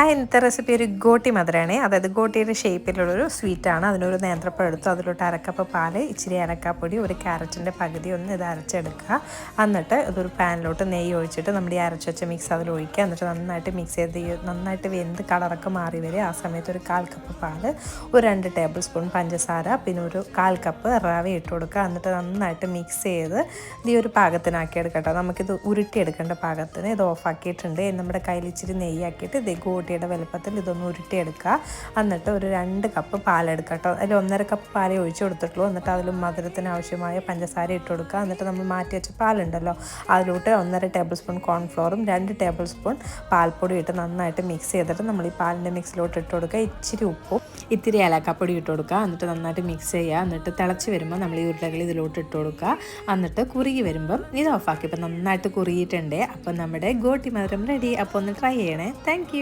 ആ ഇന്നത്തെ റെസിപ്പി ഒരു ഗോട്ടി മധുരമാണ് അതായത് ഗോട്ടിയുടെ ഷേപ്പിലുള്ളൊരു സ്വീറ്റാണ് അതിനൊരു നേന്ത്രപ്പഴം എടുത്തു അതിലോട്ട് അരക്കപ്പ് പാൽ ഇച്ചിരി അരക്കാപ്പൊടി ഒരു ക്യാരറ്റിന്റെ പകുതി ഒന്ന് ഇത് അരച്ചെടുക്കുക. എന്നിട്ട് ഇതൊരു പാനിലോട്ട് നെയ്യ് ഒഴിച്ചിട്ട് നമ്മുടെ ഈ അരച്ച് വെച്ച മിക്സ് അതിൽ ഒഴിക്കുക. എന്നിട്ട് നന്നായിട്ട് മിക്സ് ചെയ്ത് നന്നായിട്ട് വെന്ത് കളറൊക്കെ മാറി വരിക. ആ സമയത്ത് ഒരു കാൽ കപ്പ് പാൽ ഒരു രണ്ട് ടേബിൾ സ്പൂൺ പഞ്ചസാര പിന്നെ ഒരു കാൽ കപ്പ് റവ ഇട്ട് കൊടുക്കുക. എന്നിട്ട് നന്നായിട്ട് മിക്സ് ചെയ്ത് ഈ ഒരു പാകത്തിനാക്കി എടുക്കട്ടോ നമുക്കിത് ഉരുട്ടിയെടുക്കേണ്ട പാകത്തിന് ഇത് ഓഫാക്കിയിട്ടുണ്ട് നമ്മുടെ കയ്യിൽ ഇച്ചിരി നെയ്യാക്കിയിട്ട് ഇത് ഗോട്ടിയുടെ വലുപ്പത്തിൽ ഇതൊന്ന് ഉരുട്ടിയെടുക്കുക. എന്നിട്ട് ഒരു രണ്ട് കപ്പ് പാലെടുക്കുക കേട്ടോ അതിൽ ഒന്നര കപ്പ് പാലേ ഒഴിച്ചു കൊടുത്തിട്ടുള്ളൂ. എന്നിട്ട് അതിൽ മധുരത്തിന് ആവശ്യമായ പഞ്ചസാര ഇട്ട് കൊടുക്കുക. എന്നിട്ട് നമ്മൾ മാറ്റി വെച്ച പാലുണ്ടല്ലോ അതിലോട്ട് ഒന്നര ടേബിൾ സ്പൂൺ കോൺഫ്ലോറും രണ്ട് ടേബിൾ സ്പൂൺ പാൽപ്പൊടി ഇട്ട് നന്നായിട്ട് മിക്സ് ചെയ്തിട്ട് നമ്മൾ ഈ പാലിന്റെ മിക്സിലോട്ട് ഇട്ട് കൊടുക്കുക. ഇച്ചിരി ഉപ്പും ഇത്തിരി ഏലക്കാപ്പൊടി ഇട്ട് കൊടുക്കുക. എന്നിട്ട് നന്നായിട്ട് മിക്സ് ചെയ്യുക. എന്നിട്ട് തിളച്ച് വരുമ്പോൾ നമ്മൾ ഈ ഉരുളകൾ ഇതിലോട്ട് ഇട്ട് കൊടുക്കുക. എന്നിട്ട് കുറുകി വരുമ്പം ഇത് ഓഫാക്കി ഇപ്പം നന്നായിട്ട് കുറുകിയിട്ടുണ്ട്. അപ്പം നമ്മുടെ ഗോട്ടി മധുരം റെഡി അപ്പോൾ ഒന്ന് ട്രൈ ചെയ്യണേ. താങ്ക്